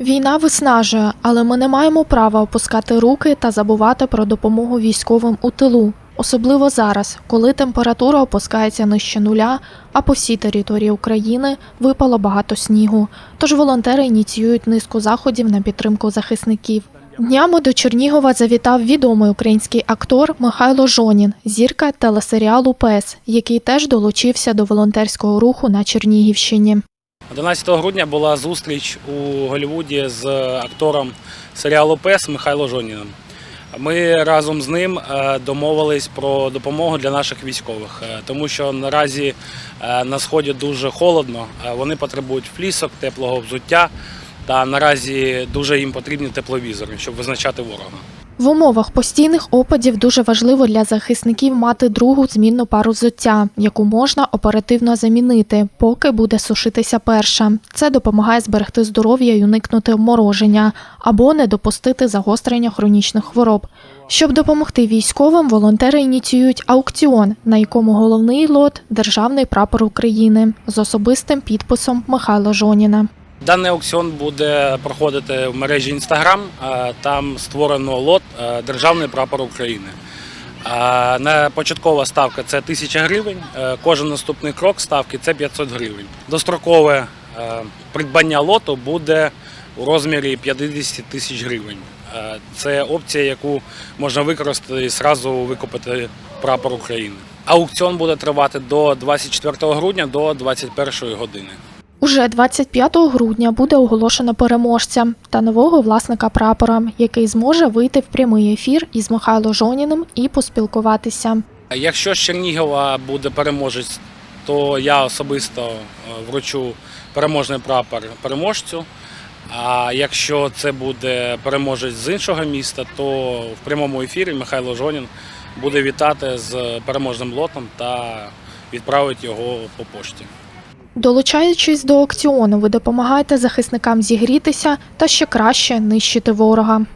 Війна виснажує, але ми не маємо права опускати руки та забувати про допомогу військовим у тилу, особливо зараз, коли температура опускається нижче нуля, а по всій території України випало багато снігу. Тож волонтери ініціюють низку заходів на підтримку захисників. Днями до Чернігова завітав відомий український актор Михайло Жонін, зірка телесеріалу Пес, який теж долучився до волонтерського руху на Чернігівщині. 11 грудня була зустріч у Голлівуді з актором серіалу Пес Михайло Жоніним. Ми разом з ним е, домовились про допомогу для наших військових, е, тому що наразі е, на сході дуже холодно. Вони потребують флісок, теплого взуття. Та наразі дуже їм потрібні тепловізори, щоб визначати ворога. В умовах постійних опадів дуже важливо для захисників мати другу змінну пару взуття, яку можна оперативно замінити, поки буде сушитися перша. Це допомагає зберегти здоров'я і уникнути обмороження або не допустити загострення хронічних хвороб. Щоб допомогти військовим, волонтери ініціюють аукціон, на якому головний лот державний прапор України з особистим підписом Михайла Жоніна. Даний аукціон буде проходити в мережі. Е, Там створено лот Державний прапор України. На початкова ставка це 1000 гривень. Кожен наступний крок ставки це 500 гривень. Дострокове придбання лоту буде у розмірі 50 тисяч гривень. Це опція, яку можна використати і зразу викупити прапор України. Аукціон буде тривати до 24 грудня до 21 години. Уже 25 грудня буде оголошено переможця та нового власника прапора, який зможе вийти в прямий ефір із Михайло Жоніним і поспілкуватися. Якщо з Чернігова буде переможець, то я особисто е, вручу переможний прапор переможцю. А якщо це буде переможець з іншого міста, то в прямому ефірі Михайло Жонін буде вітати з переможним лотом та відправить його по пошті. Долучаючись до аукціону, ви допомагаєте захисникам зігрітися та ще краще нищити ворога.